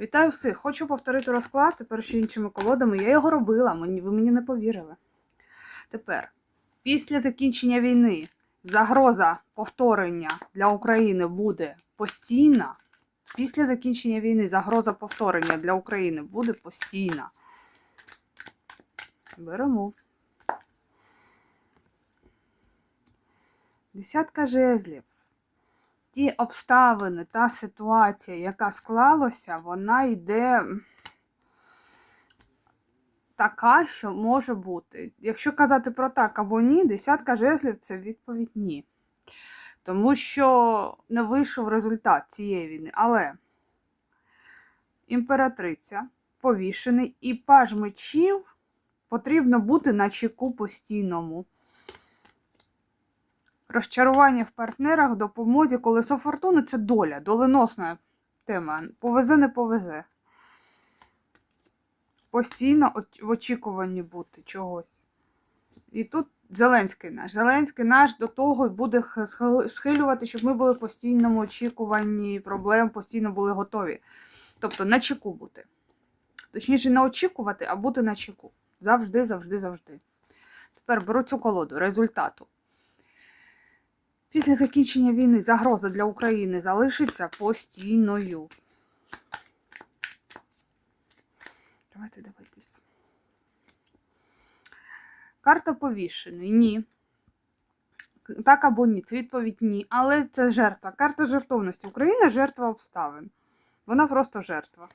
Вітаю всіх! Хочу повторити розклад тепер ще іншими колодами. Я його робила, ви мені не повірили. Тепер, після закінчення війни, загроза повторення для України буде постійна. Після закінчення війни загроза повторення для України буде постійна. Беремо. Десятка жезлів ті обставини, та ситуація, яка склалася, вона йде така, що може бути. Якщо казати про так або ні, десятка жезлів це відповідь ні. Тому що не вийшов результат цієї війни. Але імператриця повішений і паж мечів потрібно бути на чеку постійному. Розчарування в партнерах, допомозі, колесо фортуни це доля, доленосна тема. Повезе, не повезе. Постійно в очікуванні бути чогось. І тут Зеленський наш. Зеленський наш до того буде схилювати, щоб ми були в постійному очікуванні проблем, постійно були готові. Тобто на чеку бути. Точніше, не очікувати, а бути на чеку. Завжди, завжди, завжди. Тепер беру цю колоду результату. Після закінчення війни загроза для України залишиться постійною. Давайте дивитись. Карта повішений. Ні. Так або ні. Відповідь ні. Але це жертва. Карта жертовності. Україна жертва обставин. Вона просто жертва.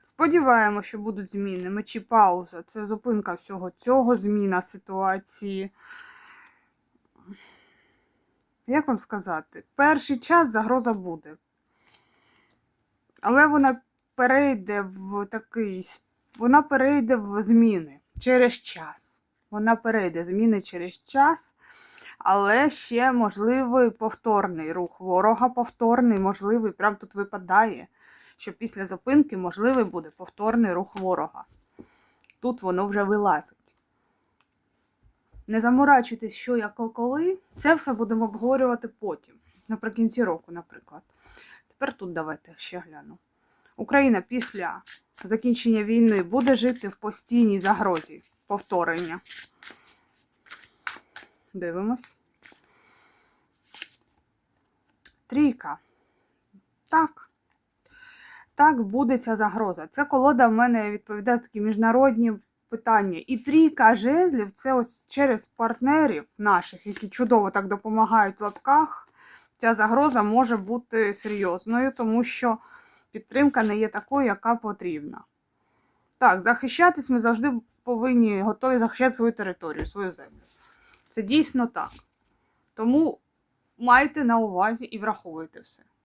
Сподіваємося, що будуть зміни. Мечі пауза. Це зупинка всього цього, зміна ситуації. Як вам сказати? Перший час загроза буде. Але вона перейде в такий. Вона перейде в зміни через час. Вона перейде зміни через час, але ще можливий повторний рух ворога, повторний, можливий, прям тут випадає, що після зупинки можливий буде повторний рух ворога. Тут воно вже вилазить. Не заморачуйтесь, що як коли. Це все будемо обговорювати потім, наприкінці року, наприклад. Тепер тут давайте ще гляну. Україна після закінчення війни буде жити в постійній загрозі повторення. Дивимось. Трійка. Так. Так буде ця загроза. Це колода в мене відповідає за такі міжнародні питання. І трійка жезлів це ось через партнерів наших, які чудово так допомагають в лапках. Ця загроза може бути серйозною, тому що підтримка не є такою, яка потрібна. Так, захищатись ми завжди повинні готові захищати свою територію, свою землю. Це дійсно так. Тому майте на увазі і враховуйте все.